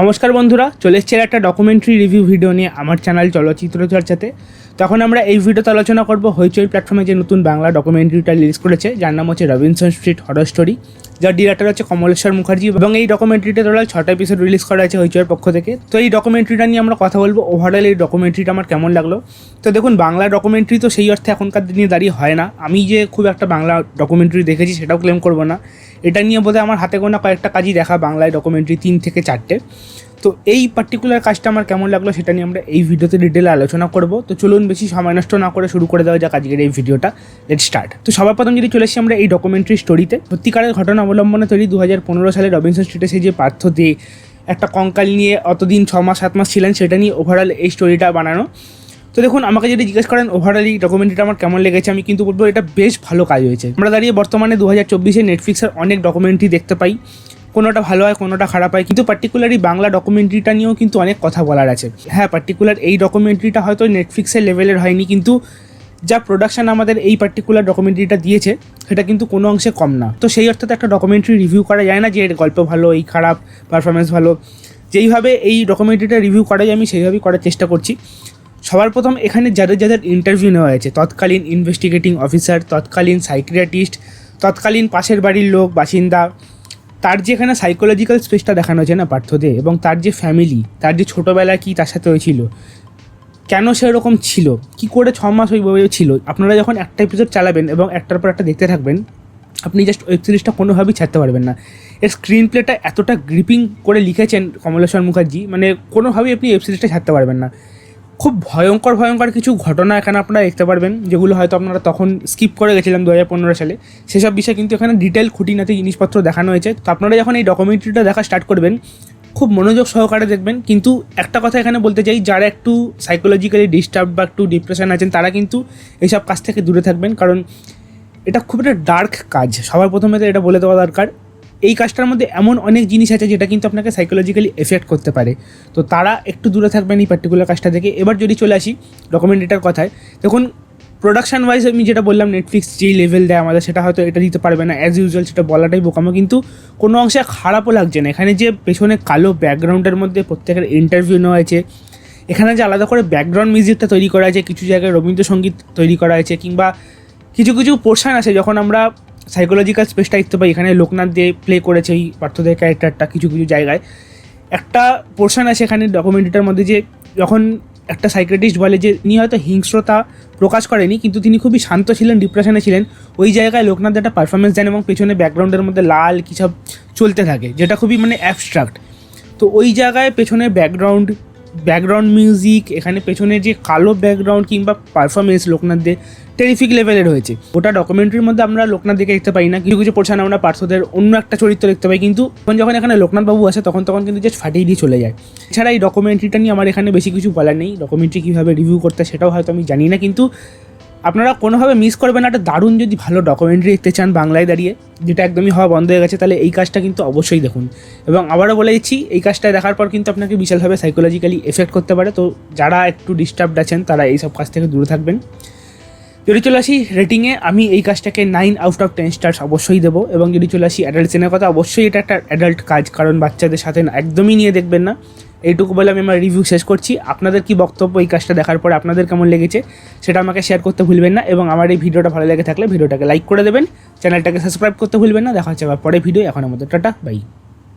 নমস্কার বন্ধুরা চলে এসছে একটা ডকুমেন্টারি রিভিউ ভিডিও নিয়ে। আমার চ্যানেল চলচ্চিত্র চর্চাতে। তখন আমরা এই ভিডিওতে আলোচনা করব হইচই প্ল্যাটফর্মে যে নতুন বাংলা ডকুমেন্টারিটা রিলিজ করেছে, যার নাম হচ্ছে রবিনসন স্ট্রিট হরর স্টোরি যার ডিরেক্টর হচ্ছে কমলেশ্বর মুখার্জি এবং এই ডকুমেন্টারিটা টোটাল ছটা এপিসোড রিলিজ করা হয়েছে হইচইয়ের পক্ষ থেকে। তো এই ডকুমেন্টারিটা নিয়ে আমরা কথা বলব ওভারঅল এই ডকুমেন্টারিটা আমার কেমন লাগল? তো দেখুন, বাংলা ডকুমেন্টারি তো সেই অর্থে এখনকার দিনে দাঁড়িয়ে হয় না। আমি যে খুব একটা বাংলা ডকুমেন্টারি দেখেছি সেটাও ক্লেম করব না। এটা নিয়ে বোধহয় আমার হাতে গোনা কয়েকটা কাজই দেখা বাংলায় ডকুমেন্টারি তিন থেকে চারটে। তো এই পার্টিকুলার কাজটা আমার কেমন লাগল সেটা নিয়ে আমরা এই ভিডিওতে ডিটেলে আলোচনা করব। তো চলুন বেশি সময় নষ্ট না করে শুরু করে দেওয়া যাক আজকের এই ভিডিওটা। লেট স্টার্ট তো সবার প্রথম যদি চলে এসেছি আমরা এই ডকুমেন্টারি স্টোরিতে সত্যিকারের ঘটনা অবলম্বনে তৈরি দু হাজার পনেরো সালে রবিনসন স্ট্রিটে সেই যে পার্থ দে, একটা কঙ্কাল নিয়ে অতদিন ছ মাস, সাত মাস ছিলেন, সেটা নিয়ে ওভারঅল এই স্টোরিটা বানানো। তো দেখুন, আমাকে যদি জিজ্ঞেস করেন ওভারঅল এই ডকুমেন্টারিটা আমার কেমন লেগেছে, আমি কিন্তু বলব এটা বেশ ভালো কাজ হয়েছে। আমরা দাঁড়িয়ে বর্তমানে দু হাজার চব্বিশে নেটফ্লিক্সের অনেক ডকুমেন্টারি দেখতে পাই। কোনোটা ভালো হয়, কোনোটা খারাপ হয়। কিন্তু পার্টিকুলারই বাংলা ডকুমেন্টারিটা নিয়েও কিন্তু অনেক কথা বলার আছে। হ্যাঁ পার্টিকুলার এই ডকুমেন্টারিটা হয়তো নেটফ্লিক্সের লেভেলের হয়নি, কিন্তু যা প্রোডাকশন আমাদের এই পার্টিকুলার ডকুমেন্টারিটা দিয়েছে, সেটা কিন্তু কোনো অংশে কম না। তো সেই অর্থে তো একটা ডকুমেন্টারি রিভিউ করা যায় না যে এর গল্প ভালো, এই খারাপ পারফরমেন্স ভালো। যেইভাবে এই ডকুমেন্টারিটা রিভিউ করা যায়, আমি সেইভাবেই করার চেষ্টা করছি। সবার প্রথম এখানে যাদের যাদের ইন্টারভিউ নেওয়া হয়েছে, তৎকালীন ইনভেস্টিগেটিং অফিসার তৎকালীন সাইক্রিয়াটিস্ট তৎকালীন পাশের বাড়ির লোক, বাসিন্দা তার যে এখানে সাইকোলজিক্যাল স্পেসটা দেখানো হয়েছে না পার্থদে, এবং তার যে ফ্যামিলি তার যে ছোটোবেলায় কী তার সাথে হয়েছিল, কেন সেরকম ছিল, কি করে ছ মাস ওইভাবে ছিল, আপনারা যখন একটা এপিসোড চালাবেন এবং একটার পর একটা দেখতে থাকবেন, আপনি জাস্ট ওয়েব সিরিজটা কোনোভাবেই ছাড়তে পারবেন না। এর স্ক্রিন প্লেটা এতটা গ্রিপিং করে লিখেছেন কমলেশ্বর মুখার্জি মানে কোনোভাবেই আপনি ওয়েব সিরিজটা ছাড়তে পারবেন না। খুব ভয়ঙ্কর ভয়ঙ্কর কিছু ঘটনা এখানে আপনারা দেখতে পারবেন, যেগুলো হয়তো আপনারা তখন স্কিপ করে গেছিলাম দু হাজার পনেরো সালে। সেসব বিষয়ে কিন্তু এখানে ডিটেল খুঁটিনাটি জিনিসপত্র দেখানো হয়েছে। তো আপনারা যখন এই ডকুমেন্টারিটা দেখা স্টার্ট করবেন, খুব মনোযোগ সহকারে দেখবেন। কিন্তু একটা কথা এখানে বলতে চাই, যারা একটু সাইকোলজিক্যালি ডিস্টার্ব বা একটু ডিপ্রেশন আছেন, তারা কিন্তু এইসব কাজ থেকে দূরে থাকবেন। কারণ এটা খুব একটা ডার্ক কাজ। সবার প্রথমে তো এটা বলে দেওয়া দরকার এই কাজটার মধ্যে এমন অনেক জিনিস আছে যেটা কিন্তু আপনাকে সাইকোলজিক্যালি এফেক্ট করতে পারে। তো তারা একটু দূরে থাকবেন এই পার্টিকুলার কাজটা থেকে এবার যদি চলে আসি ডকুমেন্টারিটার কথায়, দেখুন প্রোডাকশন ওয়াইজ আমি যেটা বললাম নেটফ্লিক্স যেই লেভেল দেয় আমাদের, সেটা হয়তো এটা দিতে পারবে না। অ্যাজ ইউজুয়াল সেটা বলাটাই বোকামো, কিন্তু কোনো অংশে খারাপও লাগছে না। এখানে যে পেছনে কালো ব্যাকগ্রাউন্ডের মধ্যে প্রত্যেকের ইন্টারভিউ নেওয়া হয়েছে, এখানে যে আলাদা করে ব্যাকগ্রাউন্ড মিউজিকটা তৈরি করা হয়েছে, কিছু জায়গায় রবীন্দ্রসঙ্গীত তৈরি করা হয়েছে, কিংবা কিছু কিছু পোর্শন আছে, যখন আমরা সাইকোলজিক্যাল স্পেসটা দেখতে পাই এখানে লোকনাথ দিয়ে প্লে করেছে এই পার্থদের ক্যারেক্টারটা কিছু কিছু জায়গায়। একটা পোর্শন আছে এখানে ডকুমেন্টারিটার মধ্যে যে যখন একটা সাইক্রেটিস্ট বলে যে তিনি হয়তো হিংস্রতা প্রকাশ করেনি, কিন্তু তিনি খুবই শান্ত ছিলেন ডিপ্রেশনে ছিলেন। ওই জায়গায় লোকনাথ একটা পারফরমেন্স দেন এবং পেছনে ব্যাকগ্রাউন্ডের মধ্যে লাল কী সব চলতে থাকে, যেটা খুবই মানে অ্যাবস্ট্রাক্ট তো ওই জায়গায় পেছনে ব্যাকগ্রাউন্ড ব্যাকগ্রাউন্ড মিউজিক, এখানে পেছনে যে কালো ব্যাকগ্রাউন্ড কিংবা পারফরমেন্স লোকনাথদের টেরিফিক লেভেলের হয়েছে। ওটা ডকুমেন্টারির মধ্যে আমরা লোকনাথ দেখে দেখতে পাই না, কিছু কিছু পোর্শন আমরা পার্থদের অন্য একটা চরিত্র দেখতে পাই, কিন্তু যখন এখানে লোকনাথ বাবু আসে, তখন তখন কিন্তু জাস্ট ফাটিয়ে দিয়ে চলে যায়। এছাড়া এই ডকুমেন্টারিটা নিয়ে আমার এখানে বেশি কিছু বলার নেই। ডকুমেন্টারি কীভাবে রিভিউ করতে সেটাও হয়তো আমি জানি না, কিন্তু আপনারা কোনোভাবে মিস করবেন না। একটা দারুণ যদি ভালো ডকুমেন্টারি দেখতে চান বাংলায় দাঁড়িয়ে, যেটা একদমই হওয়া বন্ধ হয়ে গেছে, তাহলে এই কাজটা কিন্তু অবশ্যই দেখুন। এবং আবারও বলে দিচ্ছি, এই কাজটা দেখার পর কিন্তু আপনাকে বিশালভাবে সাইকোলজিক্যালি এফেক্ট করতে পারে। তো যারা একটু ডিস্টার্বড আছেন, তারা এই সব কাজ থেকে দূরে থাকবেন। যদি চলে আসি রেটিংয়ে আমি এই কাজটাকে nine out of ten stars অবশ্যই দেবো। এবং যদি চলে আসি অ্যাডাল্ট সিনের কথা, অবশ্যই এটা একটা অ্যাডাল্ট কাজ। কারণ বাচ্চাদের সাথে একদমই নিয়ে দেখবেন না। এইটুকু বলে আমি আমার রিভিউ শেষ করছি। আপনাদের কি বক্তব্য এই কাজটা দেখার পরে আপনাদের কেমন লেগেছে সেটা আমাকে শেয়ার করতে ভুলবেন না এবং আমার এই ভিডিওটা ভালো লেগে থাকলে ভিডিওটাকে লাইক করে দেবেন চ্যানেলটাকে সাবস্ক্রাইব করতে ভুলবেন না। দেখা হচ্ছে আবার পরে ভিডিও এখন আমাদের টাটা বাই